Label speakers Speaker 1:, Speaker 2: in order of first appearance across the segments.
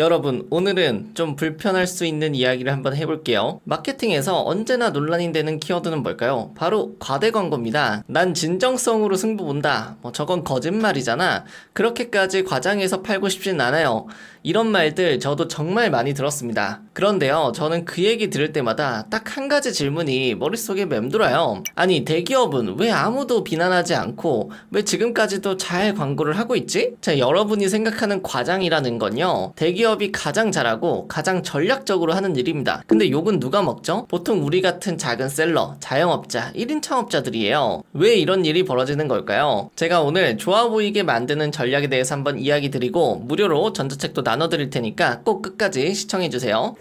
Speaker 1: 여러분, 오늘은 좀 불편할 수 있는 이야기를 한번 해볼게요. 마케팅에서 언제나 논란이 되는 키워드는 뭘까요? 바로 과대 광고입니다. 난 진정성으로 승부 본다. 뭐 저건 거짓말이잖아. 그렇게까지 과장해서 팔고 싶진 않아요. 이런 말들 저도 정말 많이 들었습니다. 그런데요, 저는 그 얘기 들을 때마다 딱 한 가지 질문이 머릿속에 맴돌아요. 아니, 대기업은 왜 아무도 비난하지 않고 왜 지금까지도 잘 광고를 하고 있지? 자, 여러분이 생각하는 과장이라는 건요, 대기업이 가장 잘하고 가장 전략적으로 하는 일입니다. 근데 욕은 누가 먹죠? 보통 우리 같은 작은 셀러, 자영업자, 1인 창업자들이에요. 왜 이런 일이 벌어지는 걸까요? 제가 오늘 좋아 보이게 만드는 전략에 대해서 한번 이야기 드리고 무료로 전자책도 나 눠드릴 테니까 꼭 끝까지 시청해주세요.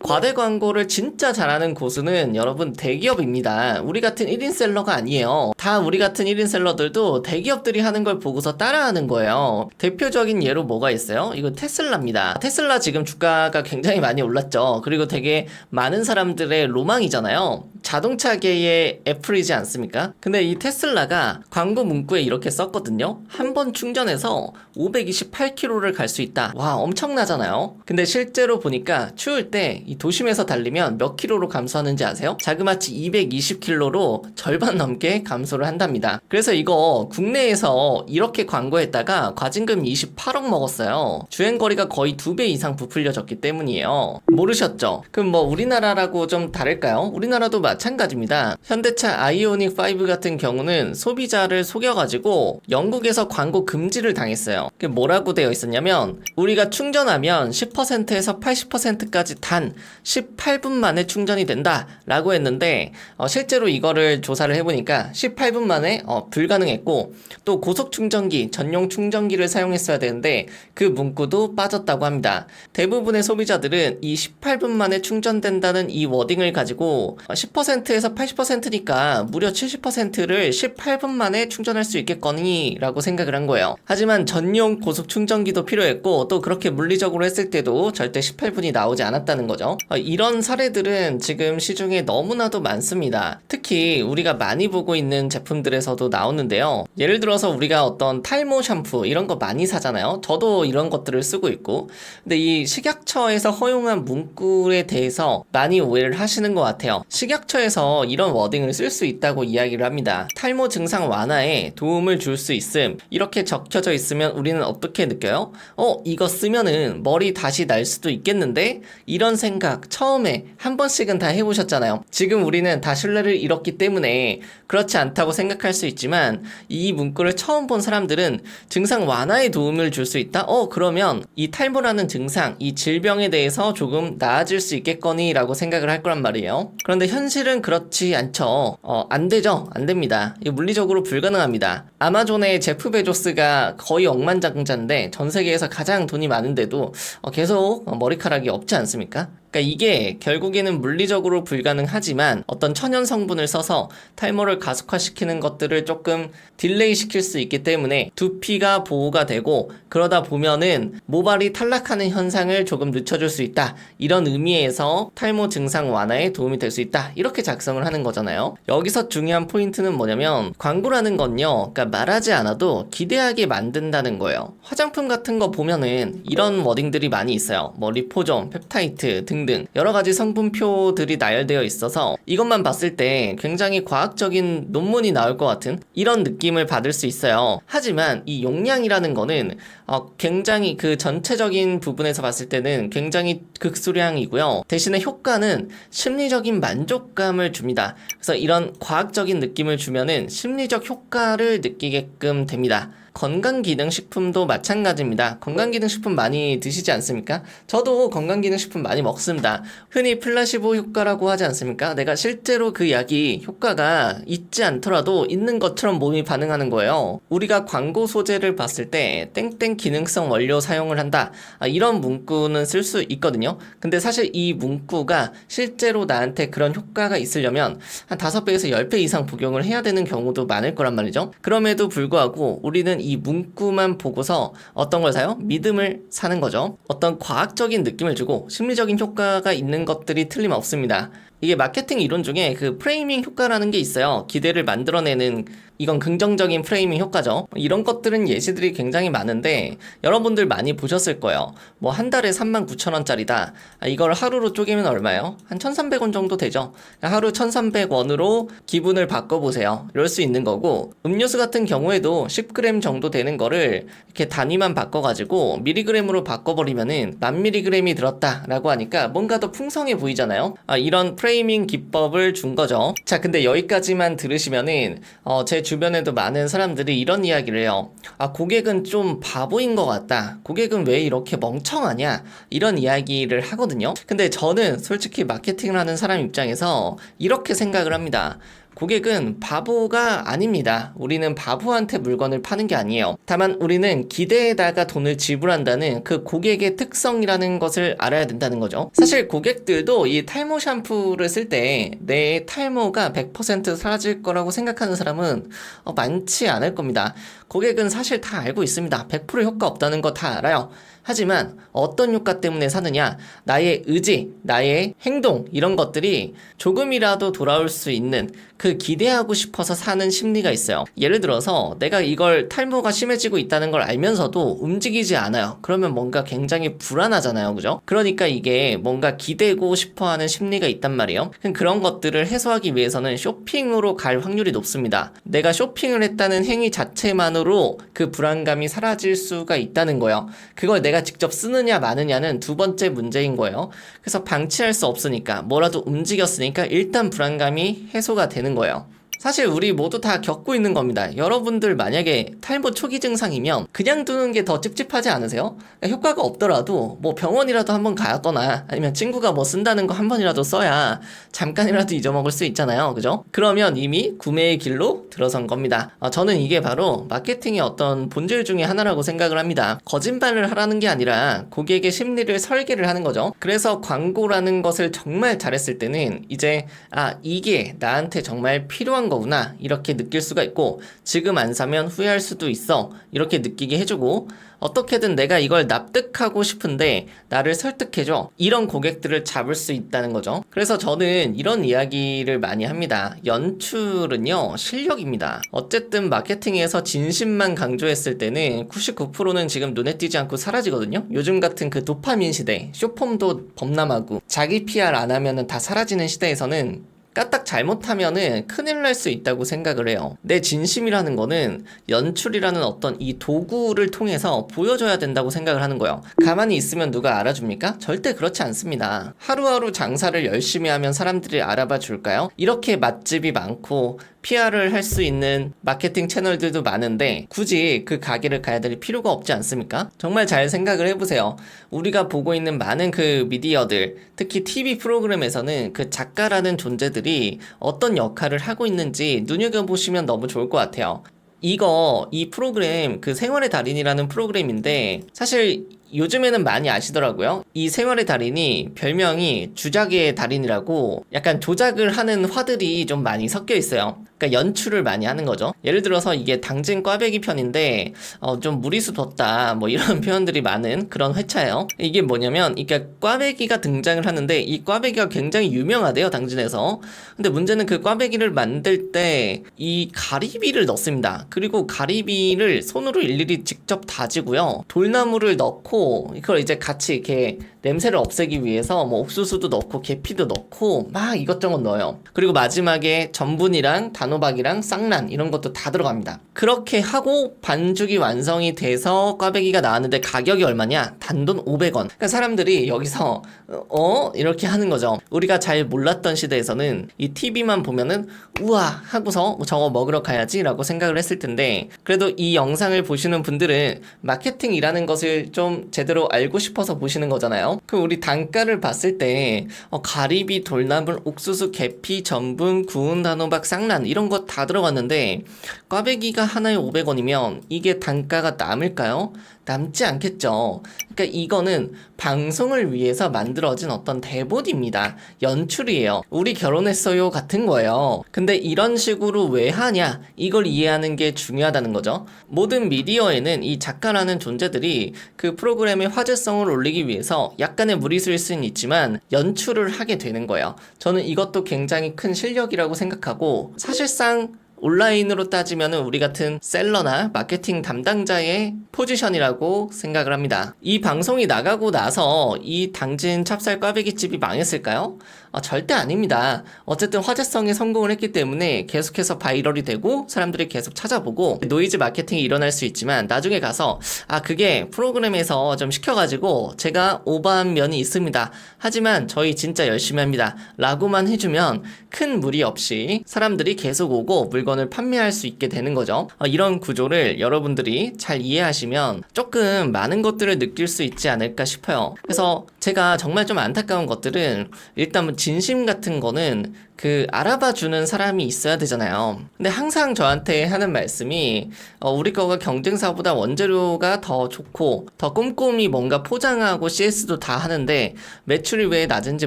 Speaker 1: 과대 광고를 진짜 잘하는 고수는 여러분 대기업입니다. 우리 같은 1인 셀러가 아니에요. 다 우리 같은 1인 셀러들도 대기업들이 하는 걸 보고서 따라하는 거예요. 대표적인 예로 뭐가 있어요? 이거 테슬라입니다. 테슬라 지금 주가가 굉장히 많이 올랐죠. 그리고 되게 많은 사람들의 로망이잖아요. 자동차계의 애플이지 않습니까? 근데 이 테슬라가 광고 문구에 이렇게 썼거든요. 한 번 충전해서 528km를 갈 수 있다. 와, 엄청나잖아요. 근데 실제로 보니까 추울 때이 도심에서 달리면 몇 킬로로 감소하는지 아세요? 자그마치 220km로 절반 넘게 감소를 한답니다. 그래서 이거 국내에서 이렇게 광고했다가 과징금 28억 먹었어요. 주행거리가 거의 두배 이상 부풀려졌기 때문이에요. 모르셨죠? 그럼 뭐 우리나라라고 좀 다를까요? 우리나라도 마찬가지입니다. 현대차 아이오닉 5 같은 경우는 소비자를 속여가지고 영국에서 광고 금지를 당했어요. 그게 뭐라고 되어 있었냐면 우리가 충전하면 10%에서 80%까지 단 18분 만에 충전이 된다라고 했는데 어, 실제로 이거를 조사를 해보니까 18분 만에 어, 불가능했고 또 고속 충전기 전용 충전기를 사용했어야 되는데 그 문구도 빠졌다고 합니다. 대부분의 소비자들은 이 18분 만에 충전된다는 이 워딩을 가지고 10%에서 80%니까 무려 70%를 18분 만에 충전할 수 있겠거니라고 생각을 한 거예요. 하지만 전용 고속 충전기도 필요했고 또 그렇게 물리적으로 했을 때도 절대 18분이 나오지 않았다는 거죠. 어, 이런 사례들은 지금 시중에 너무나도 많습니다. 특히 우리가 많이 보고 있는 제품들에서도 나오는데요. 예를 들어서 우리가 어떤 탈모 샴푸 이런 거 많이 사잖아요. 저도 이런 것들을 쓰고 있고. 근데 이 식약처에서 허용한 문구에 대해서 많이 오해를 하시는 것 같아요. 식약처에서 이런 워딩을 쓸 수 있다고 이야기를 합니다. 탈모 증상 완화에 도움을 줄 수 있음. 이렇게 적혀져 있으면 우리는 어떻게 느껴요? 어, 이거 쓰면은 머리 다시 날 수도 있겠는데? 이런 생각 처음에 한 번씩은 다 해보셨잖아요. 지금 우리는 다 신뢰를 잃었기 때문에 그렇지 않다고 생각할 수 있지만 이 문구를 처음 본 사람들은 증상 완화에 도움을 줄 수 있다? 어, 그러면 이 탈모라는 증상, 이 질병에 대해서 조금 나아질 수 있겠거니 라고 생각을 할 거란 말이에요. 그런데 현실은 그렇지 않죠. 어, 안 되죠. 안 됩니다. 물리적으로 불가능합니다. 아마존의 제프 베조스가 거의 억만장자인데 전 세계에서 가장 돈이 많은데도 어, 계속 어, 머리카락이 없지 않습니까? 그러니까 이게 결국에는 물리적으로 불가능하지만 어떤 천연 성분을 써서 탈모를 가속화시키는 것들을 조금 딜레이 시킬 수 있기 때문에 두피가 보호가 되고 그러다 보면은 모발이 탈락하는 현상을 조금 늦춰줄 수 있다. 이런 의미에서 탈모 증상 완화에 도움이 될 수 있다. 이렇게 작성을 하는 거잖아요. 여기서 중요한 포인트는 뭐냐면 광고라는 건요. 그러니까 말하지 않아도 기대하게 만든다는 거예요. 화장품 같은 거 보면은 이런 워딩들이 많이 있어요. 뭐 리포존, 펩타이트 등등 여러 가지 성분표들이 나열되어 있어서 이것만 봤을 때 굉장히 과학적인 논문이 나올 것 같은 이런 느낌을 받을 수 있어요. 하지만 이 용량이라는 거는 어, 굉장히 그 전체적인 부분에서 봤을 때는 굉장히 극소량이고요. 대신에 효과는 심리적인 만족감을 줍니다. 그래서 이런 과학적인 느낌을 주면은 심리적 효과를 느끼게끔 됩니다. 건강기능식품도 마찬가지입니다. 건강기능식품 많이 드시지 않습니까? 저도 건강기능식품 많이 먹습니다. 흔히 플라시보 효과라고 하지 않습니까? 내가 실제로 그 약이 효과가 있지 않더라도 있는 것처럼 몸이 반응하는 거예요. 우리가 광고 소재를 봤을 때 땡땡 기능성 원료 사용을 한다. 아, 이런 문구는 쓸 수 있거든요. 근데 사실 이 문구가 실제로 나한테 그런 효과가 있으려면 한 5배에서 10배 이상 복용을 해야 되는 경우도 많을 거란 말이죠. 그럼에도 불구하고 우리는 이 문구만 보고서 어떤 걸 사요? 믿음을 사는 거죠. 어떤 과학적인 느낌을 주고 심리적인 효과가 있는 것들이 틀림없습니다. 이게 마케팅 이론 중에 그 프레이밍 효과라는 게 있어요. 기대를 만들어내는 이건 긍정적인 프레이밍 효과죠. 이런 것들은 예시들이 굉장히 많은데 여러분들 많이 보셨을 거예요. 뭐 한 달에 39,000원짜리다. 아, 이걸 하루로 쪼개면 얼마예요? 한 1,300원 정도 되죠. 그러니까 하루 1,300원으로 기분을 바꿔보세요. 이럴 수 있는 거고 음료수 같은 경우에도 10g 정도 되는 거를 이렇게 단위만 바꿔가지고 미리그램으로 바꿔버리면은 만 미리그램이 들었다라고 하니까 뭔가 더 풍성해 보이잖아요. 아, 이런 프레 이밍 기법을 준 거죠. 자, 근데 여기까지만 들으시면은 어, 제 주변에도 많은 사람들이 이런 이야기를 해요. 아, 고객은 좀 바보인 것 같다. 고객은 왜 이렇게 멍청하냐? 이런 이야기를 하거든요. 근데 저는 솔직히 마케팅을 하는 사람 입장에서 이렇게 생각을 합니다. 고객은 바보가 아닙니다. 우리는 바보한테 물건을 파는 게 아니에요. 다만 우리는 기대에다가 돈을 지불한다는 그 고객의 특성이라는 것을 알아야 된다는 거죠. 사실 고객들도 이 탈모 샴푸를 쓸 때 내 탈모가 100% 사라질 거라고 생각하는 사람은 어, 많지 않을 겁니다. 고객은 사실 다 알고 있습니다. 100% 효과 없다는 거 다 알아요. 하지만 어떤 효과 때문에 사느냐, 나의 의지, 나의 행동, 이런 것들이 조금이라도 돌아올 수 있는 그 기대하고 싶어서 사는 심리가 있어요. 예를 들어서 내가 이걸 탈모가 심해지고 있다는 걸 알면서도 움직이지 않아요. 그러면 뭔가 굉장히 불안하잖아요. 그죠? 그러니까 이게 뭔가 기대고 싶어 하는 심리가 있단 말이에요. 그런 것들을 해소하기 위해서는 쇼핑으로 갈 확률이 높습니다. 내가 쇼핑을 했다는 행위 자체만으로 그 불안감이 사라질 수가 있다는 거예요. 그걸 내가 직접 쓰느냐 마느냐는 두 번째 문제인 거예요. 그래서 방치할 수 없으니까 뭐라도 움직였으니까 일단 불안감이 해소가 되는 거예요. 사실 우리 모두 다 겪고 있는 겁니다. 여러분들 만약에 탈모 초기 증상이면 그냥 두는 게 더 찝찝하지 않으세요? 그러니까 효과가 없더라도 뭐 병원이라도 한번 가거나 아니면 친구가 뭐 쓴다는 거 한 번이라도 써야 잠깐이라도 잊어먹을 수 있잖아요. 그죠? 그러면 이미 구매의 길로 들어선 겁니다. 어, 저는 이게 바로 마케팅의 어떤 본질 중에 하나라고 생각을 합니다. 거짓말을 하라는 게 아니라 고객의 심리를 설계를 하는 거죠. 그래서 광고라는 것을 정말 잘했을 때는 이제 아 이게 나한테 정말 필요한 거구나. 이렇게 느낄 수가 있고 지금 안 사면 후회할 수도 있어. 이렇게 느끼게 해주고 어떻게든 내가 이걸 납득하고 싶은데 나를 설득해줘. 이런 고객들을 잡을 수 있다는 거죠. 그래서 저는 이런 이야기를 많이 합니다. 연출은요 실력입니다. 어쨌든 마케팅에서 진심만 강조했을 때는 99%는 지금 눈에 띄지 않고 사라지거든요. 요즘 같은 그 도파민 시대 쇼폼도 범람하고 자기 PR 안 하면은 다 사라지는 시대에서는 까딱 잘못하면은 큰일 날 수 있다고 생각을 해요. 내 진심이라는 거는 연출이라는 어떤 이 도구를 통해서 보여줘야 된다고 생각을 하는 거예요. 가만히 있으면 누가 알아줍니까? 절대 그렇지 않습니다. 하루하루 장사를 열심히 하면 사람들이 알아봐 줄까요? 이렇게 맛집이 많고 PR을 할 수 있는 마케팅 채널들도 많은데 굳이 그 가게를 가야 될 필요가 없지 않습니까? 정말 잘 생각을 해보세요. 우리가 보고 있는 많은 그 미디어들, 특히 TV 프로그램에서는 그 작가라는 존재들이 어떤 역할을 하고 있는지 눈여겨보시면 너무 좋을 것 같아요. 이거, 이 프로그램, 그 생활의 달인이라는 프로그램인데, 사실 요즘에는 많이 아시더라고요. 이 생활의 달인이 별명이 주작의 달인이라고 약간 조작을 하는 화들이 좀 많이 섞여 있어요. 그러니까 연출을 많이 하는 거죠. 예를 들어서 이게 당진 꽈배기 편인데 어, 좀 무리수 뒀다 뭐 이런 표현들이 많은 그런 회차예요. 이게 뭐냐면 이게 꽈배기가 등장을 하는데 이 꽈배기가 굉장히 유명하대요 당진에서. 근데 문제는 그 꽈배기를 만들 때 이 가리비를 넣습니다. 그리고 가리비를 손으로 일일이 직접 다지고요. 돌나무를 넣고 이걸 이제 같이 이렇게 냄새를 없애기 위해서 뭐 옥수수도 넣고 계피도 넣고 막 이것저것 넣어요. 그리고 마지막에 전분이랑 단호박이랑 쌍란 이런 것도 다 들어갑니다. 그렇게 하고 반죽이 완성이 돼서 꽈배기가 나왔는데 가격이 얼마냐? 단돈 500원. 그러니까 사람들이 여기서 어 이렇게 하는 거죠. 우리가 잘 몰랐던 시대에서는 이 TV만 보면은 우와 하고서 저거 먹으러 가야지라고 생각을 했을 텐데 그래도 이 영상을 보시는 분들은 마케팅이라는 것을 좀 제대로 알고 싶어서 보시는 거잖아요. 그 우리 단가를 봤을 때 어, 가리비, 돌나물, 옥수수, 계피, 전분, 구운 단호박, 쌍란 이런 거 다 들어갔는데 꽈배기가 하나에 500원이면 이게 단가가 남을까요? 남지 않겠죠. 그러니까 이거는 방송을 위해서 만들어진 어떤 대본입니다. 연출이에요. 우리 결혼했어요 같은 거예요. 근데 이런 식으로 왜 하냐? 이걸 이해하는 게 중요하다는 거죠. 모든 미디어에는 이 작가라는 존재들이 그 프로그램 프로그램의 화제성을 올리기 위해서 약간의 무리수일 수는 있지만 연출을 하게 되는 거예요. 저는 이것도 굉장히 큰 실력이라고 생각하고 사실상 온라인으로 따지면 우리 같은 셀러나 마케팅 담당자의 포지션이라고 생각을 합니다. 이 방송이 나가고 나서 이 당진 찹쌀 꽈배기집이 망했을까요? 아, 절대 아닙니다. 어쨌든 화제성에 성공을 했기 때문에 계속해서 바이럴이 되고 사람들이 계속 찾아보고 노이즈 마케팅이 일어날 수 있지만 나중에 가서 아 그게 프로그램에서 좀 시켜가지고 제가 오버한 면이 있습니다. 하지만 저희 진짜 열심히 합니다. 라고만 해주면 큰 무리 없이 사람들이 계속 오고 물건을 판매할 수 있게 되는 거죠. 어, 이런 구조를 여러분들이 잘 이해하시면 조금 많은 것들을 느낄 수 있지 않을까 싶어요. 그래서 제가 정말 좀 안타까운 것들은 일단 뭐 진심 같은 거는 그 알아봐 주는 사람이 있어야 되잖아요. 근데 항상 저한테 하는 말씀이 어, 우리 거가 경쟁사보다 원재료가 더 좋고 더 꼼꼼히 뭔가 포장하고 CS도 다 하는데 매출이 왜 낮은지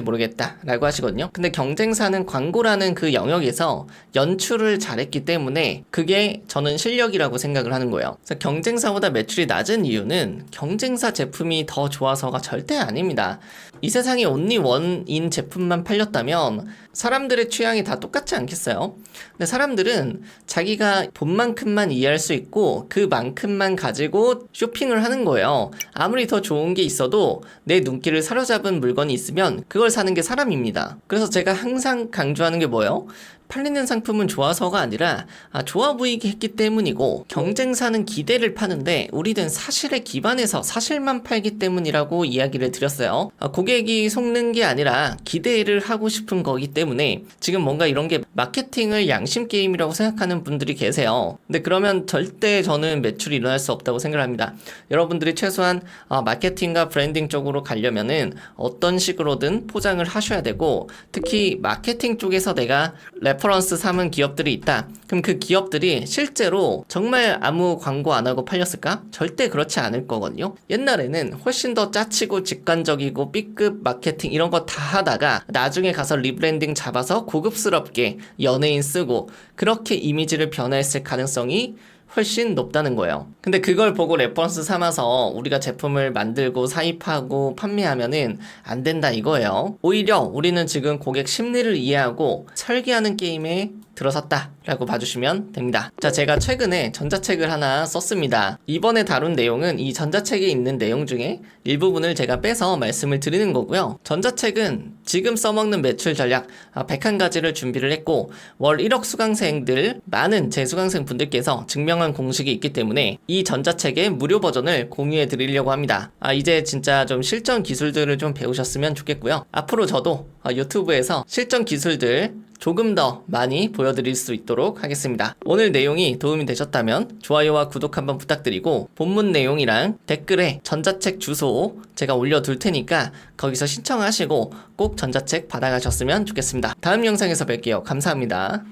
Speaker 1: 모르겠다라고 하시거든요. 근데 경쟁사는 광고라는 그 영역에서 연출을 잘했기 때문에 그게 저는 실력이라고 생각을 하는 거예요. 그래서 경쟁사보다 매출이 낮은 이유는 경쟁사 제품이 더 좋아서가 절대 아닙니다. 이 세상에 온리 원인 제품만 팔렸다면 사람들의 취향이 다 똑같지 않겠어요? 근데 사람들은 자기가 본 만큼만 이해할 수 있고 그만큼만 가지고 쇼핑을 하는 거예요. 아무리 더 좋은 게 있어도 내 눈길을 사로잡은 물건이 있으면 그걸 사는 게 사람입니다. 그래서 제가 항상 강조하는 게 뭐예요? 팔리는 상품은 좋아서가 아니라 아, 좋아 보이게 했기 때문이고 경쟁사는 기대를 파는데 우리는 사실에 기반해서 사실만 팔기 때문이라고 이야기를 드렸어요. 아, 고객이 속는 게 아니라 기대를 하고 싶은 거기 때문에 지금 뭔가 이런 게 마케팅을 양심 게임이라고 생각하는 분들이 계세요. 근데 그러면 절대 저는 매출이 일어날 수 없다고 생각을 합니다. 여러분들이 최소한 아, 마케팅과 브랜딩 쪽으로 가려면은 어떤 식으로든 포장을 하셔야 되고 특히 마케팅 쪽에서 내가 레퍼런스 삼은 기업들이 있다. 그럼 그 기업들이 실제로 정말 아무 광고 안 하고 팔렸을까? 절대 그렇지 않을 거거든요. 옛날에는 훨씬 더 짜치고 직관적이고 B급 마케팅 이런 거 다 하다가 나중에 가서 리브랜딩 잡아서 고급스럽게 연예인 쓰고 그렇게 이미지를 변화했을 가능성이 훨씬 높다는 거예요. 근데 그걸 보고 레퍼런스 삼아서 우리가 제품을 만들고 사입하고 판매하면은 안 된다 이거예요. 오히려 우리는 지금 고객 심리를 이해하고 설계하는 게임에 들어섰다라고 봐주시면 됩니다. 자, 제가 최근에 전자책을 하나 썼습니다. 이번에 다룬 내용은 이 전자책에 있는 내용 중에 일부분을 제가 빼서 말씀을 드리는 거고요. 전자책은 지금 써먹는 매출 전략 101가지를 준비를 했고 월 1억 수강생들 많은 제 수강생 분들께서 증명한 공식이 있기 때문에 이 전자책의 무료 버전을 공유해 드리려고 합니다. 아, 이제 진짜 좀 실전 기술들을 좀 배우셨으면 좋겠고요. 앞으로 저도 아, 유튜브에서 실전 기술들 조금 더 많이 보여드릴 수 있도록 하겠습니다. 오늘 내용이 도움이 되셨다면 좋아요와 구독 한번 부탁드리고 본문 내용이랑 댓글에 전자책 주소 제가 올려둘 테니까 거기서 신청하시고 꼭 전자책 받아가셨으면 좋겠습니다. 다음 영상에서 뵐게요. 감사합니다.